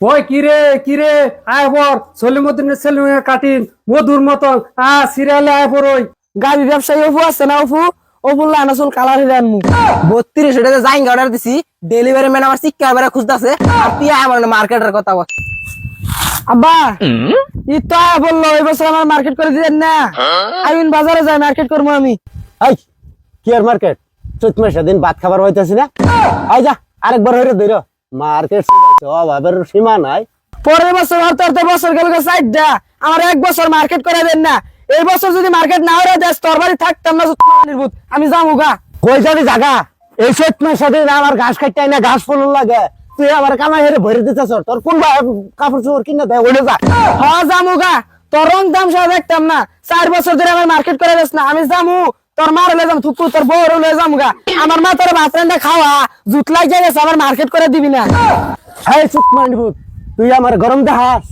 ওই কিরে কিরে আয় পর সলিমুদ্দিনের ছেলে কাটিন মধুর মতন। আ সিরিয়ালে আয় পর ওই। গাড়ি ব্যবসায়ী অপু আছে না অপু? অপুর লানাসুল কালার হিরে আনমু বত্রিশ অর্ডার দিছি। ডেলিভারি ম্যান আমার শিক্ষা বেড়া খুঁজতেছে। আর তুই আমার মার্কেটের কথা বল। আব্বা ই তো আয়া বলল এই বছর আমার মার্কেট করে দিলেন না। আমি বাজারে যাই মার্কেট করব আমি। এই কি আর মার্কেট চৈত মাসে দিন ভাত খাবার হইতেছি না? আই যা আরেকবার হইরে ধইর মার্কেট অভাবের সীমা নাই। পরের বছর হতে বছর গেল সাইডটা। আমার এক বছর মার্কেট করে দেন না। এই বছর যদি মার্কেট না হয়ে দেশ তোর বাড়ি থাকতাম না নির্বুত আমি যাব গা। কই যাবি জাগা? এই মাসে দিন আমার ঘাস কাটতে না ঘাস ফুল লাগে। তুই আমার কামাই হেরে ভরে দিতেছ তোর কোন কাপড় চোপড় কিনে দেয় যা। হ্যাঁ যামু গা। তোর রং দাম সহ দেখতাম না। চার বছর ধরে আমার মার্কেট করে দিস না আমি যামু তোর মার লয়ে যাম থুকু তোর বউ লয়ে যাম গা। আমার মা তোর ভাত খাওয়া, জুত লাগিয়ে গেছে আমার মার্কেট করে দিবি না। এই চুপ মান্ডিপুত তুই আমার গরম দেখাস,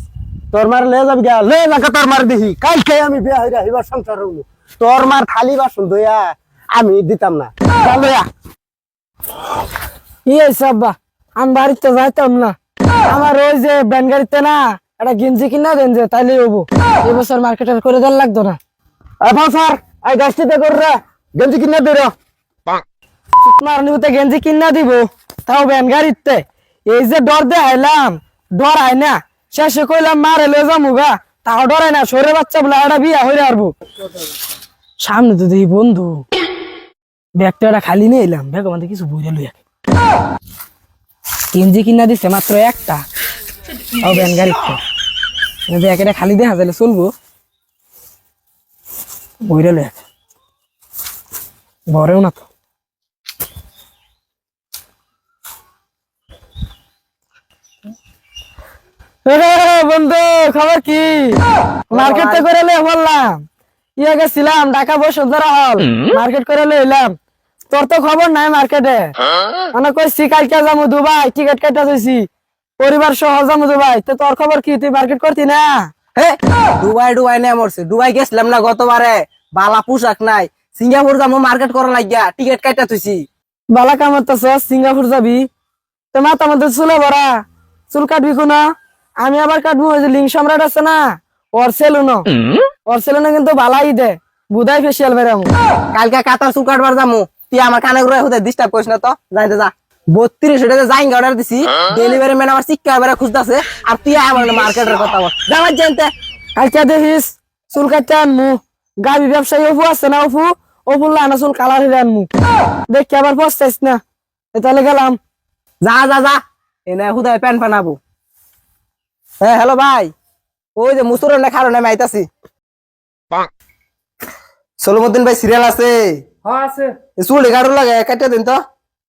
তোর মার লে যাবি গা। লে লাগা তোর মার দেখি কালকে আমি বিয়া হইরা এবার সংসার হইল। তোর মার থালি বাসন ধুইয়া আমি দিতাম না। লইয়া ইয়ে সাব্বা আমি বাড়িতে যাইতাম না। আমার ওই যে ব্যান গাড়িতে না, একটা গেঞ্জি কিনা দেন যে তাইলে হব এবছর মার্কেট করে দেন লাগতো না। স্যার এই গাছটিতে কর রে গেঞ্জি কিনে দে রে তোমার নিতে গেঞ্জি কিনা দিব তাও ব্যান গাড়িতে। এই যে ডর দে আইলাম ডর আয় না। শেষে কইলাম মারে লয়ে যামু গা। তাও ডরাই না সরে বাচ্চা বলে একটা বিয়া হইরে আরবো। সামনে তো দেখি বন্ধু ব্যাগটা খালি নিয়ে এলাম। ব্যাগ আমাদের কিছু বইরে লইয়া গেঞ্জি কিনা দিছে মাত্র একটা তাও ব্যান গাড়িতে। একটা খালি দেখা যাইলে চলবো। বইরে লইয়া ভরেও না তো। বন্ধু খবর কি? মার্কেট তো করে বললাম। ইয়ে গেছিলাম ঢাকা বসুন্ধরা হল। মার্কেট করে লইলাম তোর তো খবর নাই মার্কেটে। মানে কইছি কালকে যাব দুবাই টিকিট কাটা দিছি পরিবার সহ যাব দুবাই। তো তোর খবর কি? তুই মার্কেট করতি না? হে দুবাই দুবাই নিয়ে মরছে। দুবাই গেছিলাম না গতবারে। বালা পোশাক নাই। সিঙ্গাপুর যাব, মার্কেট করা লাগিয়া, টিকিট কাটা তুইছি বালা কামার তো সিঙ্গাপুর যাবি? তো মধ্যে চুলে ভরা। চুল কাটবি কোনা? আমি আবার কাটবো, ওই যে লিঙ্ক সম্রাট আছে না? ওর সেলুনো ওর সেলুনে কিন্তু বালাই দে। বুধাই ফেসিয়াল বেরাম কালকে কাতার চুল কাটবার যামু। তুই আমার কানে ঘুরে হুদে ডিস্টার্ব করিস না তো? যাইতে যা। বত্রিশ ওটাতে যাই অর্ডার দিছি। ডেলিভারি ম্যান আমার শিক্ষা বেড়া খুঁজতেছে। আর তুই আমার মার্কেটের কথা বল। যাবার জানতে কালকে দেখিস, চুল কাটতে আনমু। গাবি ব্যবসায়ী অপু আছে না অপু? অপুর লানা চুল কালার হিরে আনমু। দেখি আবার পস্তাইস না। তাহলে গেলাম। যা যা যা। এনে হুদায় প্যান বানাবো। হ্যাঁ হ্যালো ভাই। ওই যে মুসুরের না খারো না আমি আইতাছি সলমুদ্দিন ভাই সিরিয়াল আছে। হ্যাঁ আছে। চুল এগারো লাগে কাটিয়ে দিন তো।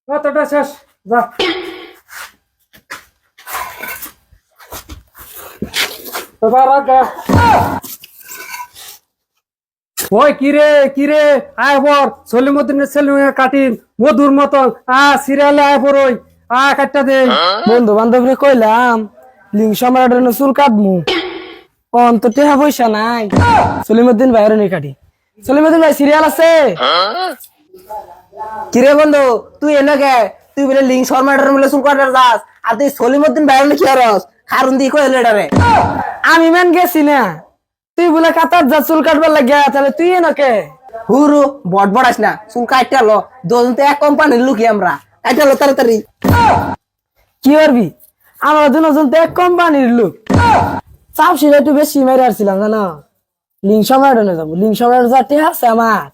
কতটা শেষ? যা। এবার আগা। ওই কিরে কিরে আয় পর, সলিমুদ্দিনের ছেলে কাটিন, মধুর মতন। আ, সিরিয়ালে আয় পর ওই। আ, কাটটা দে। বন্ধু বান্ধবরে কইলাম লিঙ্ক সম্রাটের চুল কাটমু। অন্ত টেহা পয়সা নাই। সলিমুদ্দিন ভাইয়ের নি কাটি। সলিমুদ্দিন ভাই, সিরিয়াল আছে? কিরে বন্ধু, তুই এনে কে তুই বলে লিঙ্ক শর্মাটার মিলে চুল কাটার যাস, আর তুই সলিমুদ্দিন ভাইয়ের কি আরস খারুন দিয়ে কইলে এটারে। আমি মেন গেছি না। তুই বলে কাতার যা চুল কাটবার লাগিয়া তাহলে তুই এনকে হুরু বট বড়াস না চুল কাটতে লো দুজন তো এক কোম্পানির লুকি আমরা কাটতে লো তাড়াতাড়ি। কি করবি? আমরা দুজন তো এক কোম্পানির লোক। চাপ ছিল একটু বেশি মেরে আসছিলাম জানো? লিঙ্ক সম্রাট যাব লিঙ্ক সম্রাট যা টেহা আছে আমার।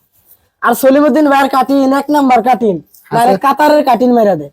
আর সলিমুদ্দিন ভাইয়ের কাটিন এক নাম্বার কাটিন কাতারের কাটিন মেরে দে।